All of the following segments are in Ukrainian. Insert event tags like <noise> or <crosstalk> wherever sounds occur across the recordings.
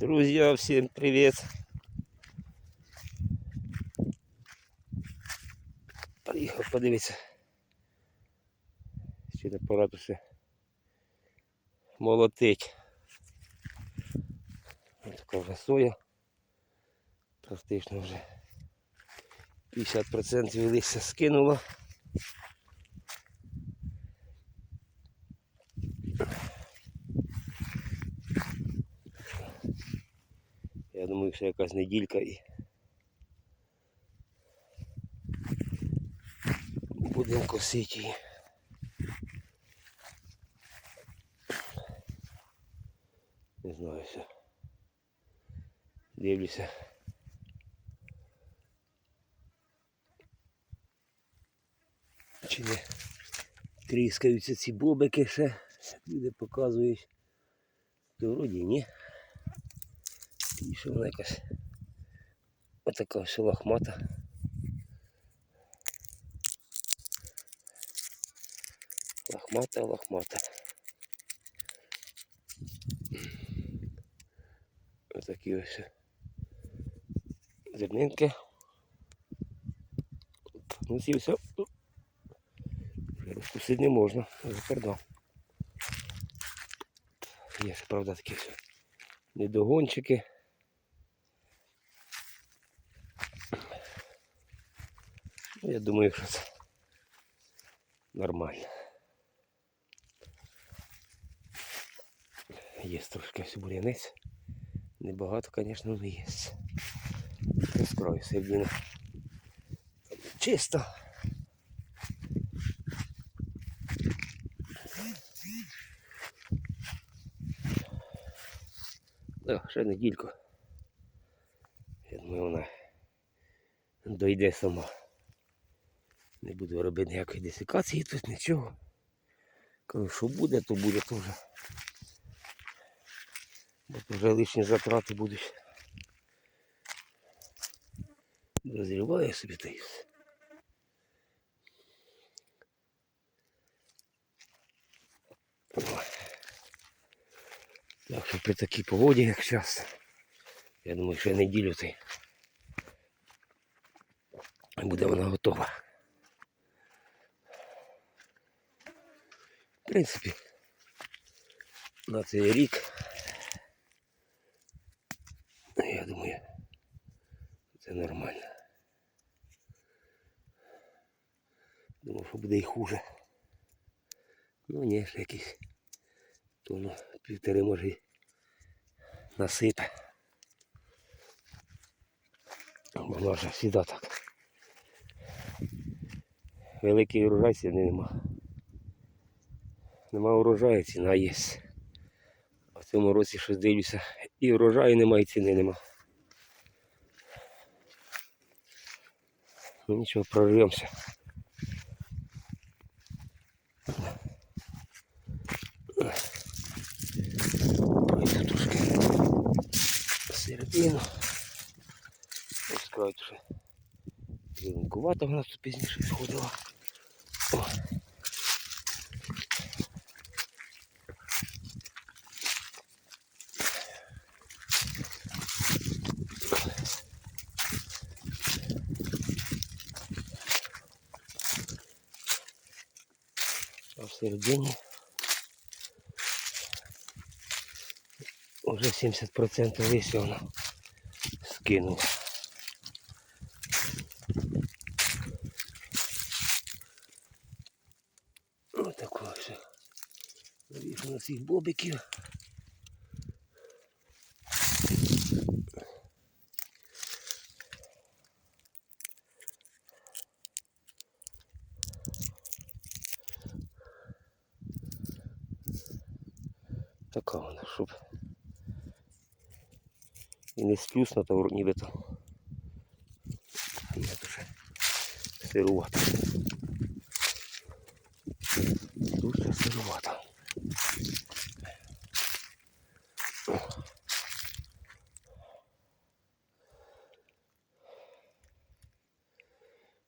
Друзья, всем привет! Приїхав подивитися. Чи не пора молотить. Ось така вже соя. Практично вже 50% листя скинула. Думаю, що якась неділька і будемо косити її. Не знаю все. Дивлюся. Чи не тріскаються ці бобики ще. Люди показують. То вроді ні. І що вона якась отака ось лохмата. Лохмата, лохмата. Отакі ось зернинки. Ну ці все. Розкусити не можна, вже пердав. Є правда, такі все недогончики. Я думаю, <laughs> що це нормально. Є трошки бурянець. Небагато, звісно, але є. Розкрою середину. Чисто. Да, ще недільку. Я думаю, вона дойде сама. Не буду робити ніякої десикації тут нічого. Кажу, що буде, то буде теж. Бо вже лишні затрати будуть. Дозріває собі та. Так що при такій погоді, як зараз, я думаю, що неділю ти буде вона готова. В принципі, на цей рік, я думаю, це нормально. Думав, що буде і хуже. Ну ні, ще якісь тонну півтори може насипе. Воно ж завжди так. Великий урожай сьогодні нема. Нема урожаю, ціна є. А в цьому році щось дивлюся. І урожаю немає, і ціни нема. Ну нічого, прорвемося. Пройду трошки середину. Скажуть, що зеленкувато в нас тут пізніше сходила. О. середині уже 70% листя скинув. Ось такого все. Навішано цих бобиків. Така вона, щоб і не сплюснута вроде нібито. Я дуже сирувата. Дуже сирувата.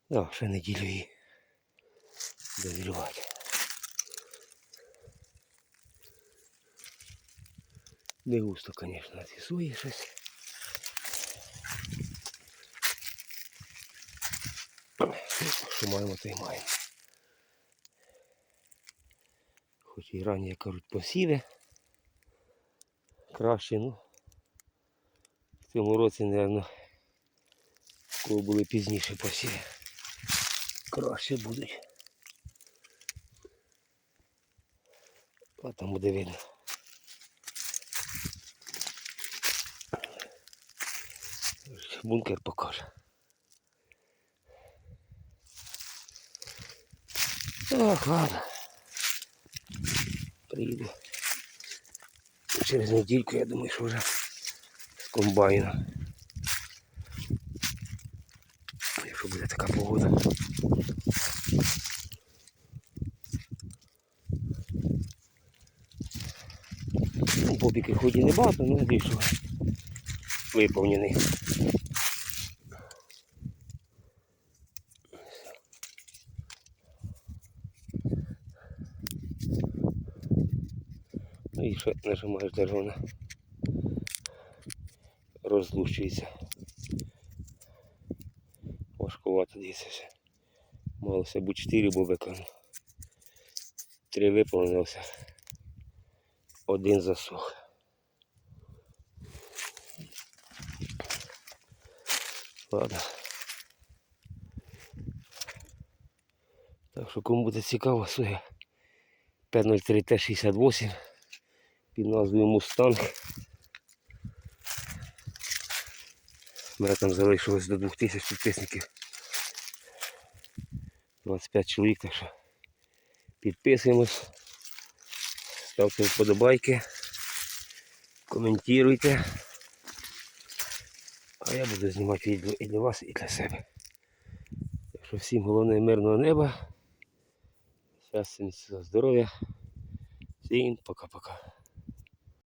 Да, ще неділю її дозрівати. Не густо, звісно, сої щось. Що маємо, то й маємо. Хоч і ранні, як кажуть, посіви. Краще, ну. В цьому році, мабуть, коли були пізніше посіви. Краще будуть. А там буде видно. Бункер покаже. Так, ладно. Приїду. Через недільку, я думаю, що вже з комбайном. Якщо буде така погода. Ну, Бобіки хоч і не багато, але що виповнений. І ще нажимаєш даже вона розлущується. Важкувато все. Малося бути 4 бобика. ну. Три виповнилося. Один засох. Ладно. Так що кому буде цікаво, соя 503Т68 під назвою Мустанг. У мене там залишилось до 2000 підписників. 25 чоловік, так що підписуємось. Ставте вподобайки, коментуйте. А я буду знімати відео і для вас, і для себе. Так що всім головне мирного неба. Щастя, здоров'я. Всім пока-пока.